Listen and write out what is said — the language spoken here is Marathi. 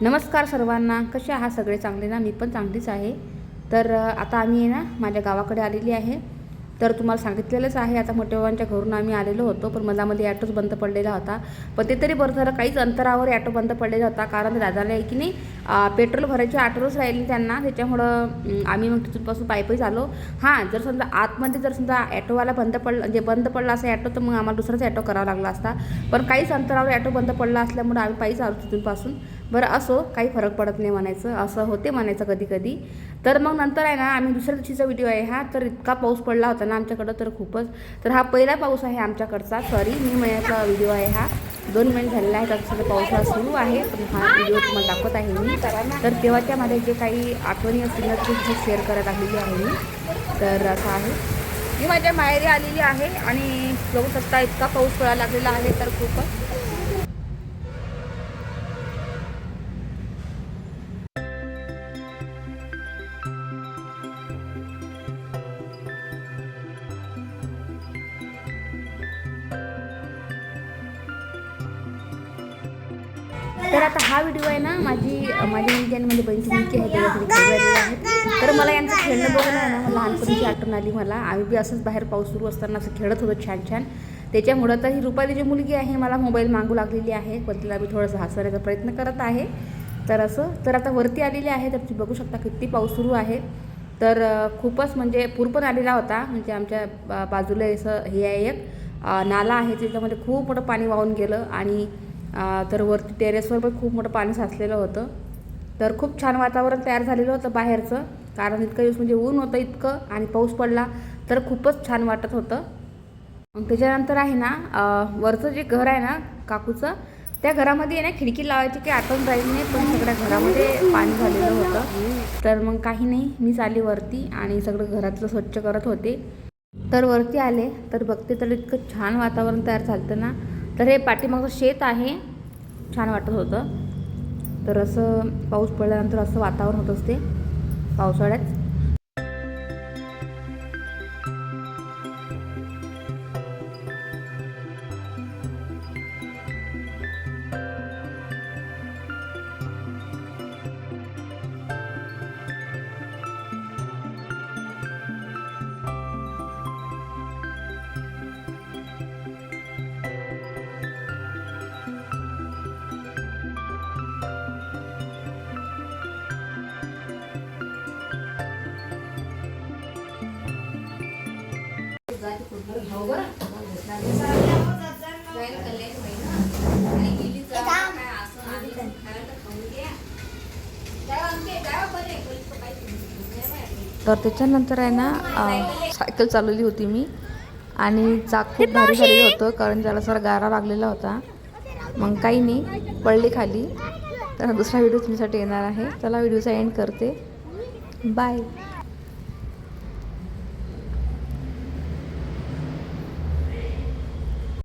नमस्कार सर्वांना. कसे आहात सगळे? चांगले ना? मी पण चांगलीच आहे. तर आता आम्ही आहे ना माझ्या गावाकडे आलेली आहे. तर तुम्हाला सांगितलेलंच आहे आता मोठेबाबांच्या घरून आम्ही आलेलो होतो पण मधामध्ये ॲटोच बंद पडलेला होता. पण ते तरी बरं झालं काहीच अंतरावर ॲटो बंद पडलेला होता. कारण दादाला आहे की नाही पेट्रोल भरायची ऑटोच राहिली त्यांना. त्याच्यामुळं आम्ही मग तिथूनपासून पायी आलो हां जर समजा आतमध्ये जर समजा ॲटोवाला बंद पडला म्हणजे बंद पडला असा ॲटो तर मग आम्हाला दुसराच ॲटो करावा लागला असता. पण काहीच अंतरावर ॲटो बंद पडला असल्यामुळे आम्ही पायीच आलो तिथूनपासून. बरं असो काही फरक पडत नाही म्हणायचं असं होते म्हणायचं कधी कधी तर मग नंतर आहे ना आम्ही दुसऱ्या दिवशीचा व्हिडिओ आहे हा तर इतका पाऊस पडला होता ना आमच्याकडं तर खूपच. तर हा पहिला पाऊस आहे आमच्याकडचा सॉरी मी महिन्याचा व्हिडिओ आहे हा. दोन महिने झालेला आहे त्यात सगळं पावसाळा सुरू आहे पण हा व्हिडिओ तुम्हाला दाखवत आहे मी. तर तेव्हाच्या माझ्या जे काही आठवणी असतील ना ते शेअर करत आलेली आहे मी. तर असं आहे. मी माझ्या माहेरी आलेली आहे आणि बघू शकता इतका पाऊस पडायला लागलेला आहे तर खूपच. तर आता हा व्हिडिओ आहे ना माझी माझी मुलगी आणि माझी बहिणीची मुलगी आहे त्याच्यासाठी तर मला यांचं खेळणं बघून आहे ना लहानपणीची आठवण आली मला. आम्ही बी असंच बाहेर पाऊस सुरू असताना असं खेळत होतो छान छान. त्याच्यामुळं तर ही रुपाली जी मुलगी आहे मला मोबाईल मागू लागलेली आहे पण तिला मी थोडंसं हसवण्याचा प्रयत्न करत आहे. तर असं तर आता वरती आलेली आहे तर तुम्ही बघू शकता किती पाऊस सुरू आहे. तर खूपच म्हणजे पूर पण आलेला होता म्हणजे आमच्या बाजूला असं हे आहे एक नाला आहे त्याच्यामध्ये खूप मोठं पाणी वाहून गेलं आणि तर वरती टेरेसवर पण खूप मोठं पाणी साचलेलं होतं. तर खूप छान वातावरण तयार झालेलं होतं बाहेरचं. कारण इतकं दिवस म्हणजे ऊन होतं इतकं आणि पाऊस पडला तर खूपच छान वाटत होतं. मग त्याच्यानंतर आहे ना वरचं जे घर आहे ना काकूचं त्या घरामध्ये ना खिडकी लावायची काही आठवण राहिली नाही पण सगळ्या घरामध्ये पाणी झालेलं होतं. तर मग काही नाही मीच आली वरती आणि सगळं घरातलं स्वच्छ करत होते. तर वरती आले तर बघते तर इतकं छान वातावरण तयार झालं ना. तर हे पाठीमागचं शेत आहे. छान वाटत होतं. तर असं पाऊस पडल्यानंतर असं वातावरण होत असते. पावसाळ्यात. तर त्याच्यानंतर आहे ना सायकल चालवली होती मी. आणि चाक खूप भारी झालेलं होतं कारण त्याला सर गारा लागलेला होता. मग काही नाही पडली खाली. तर दुसरा व्हिडिओ तुमच्यासाठी येणार आहे. चला व्हिडिओचा एंड करते. बाय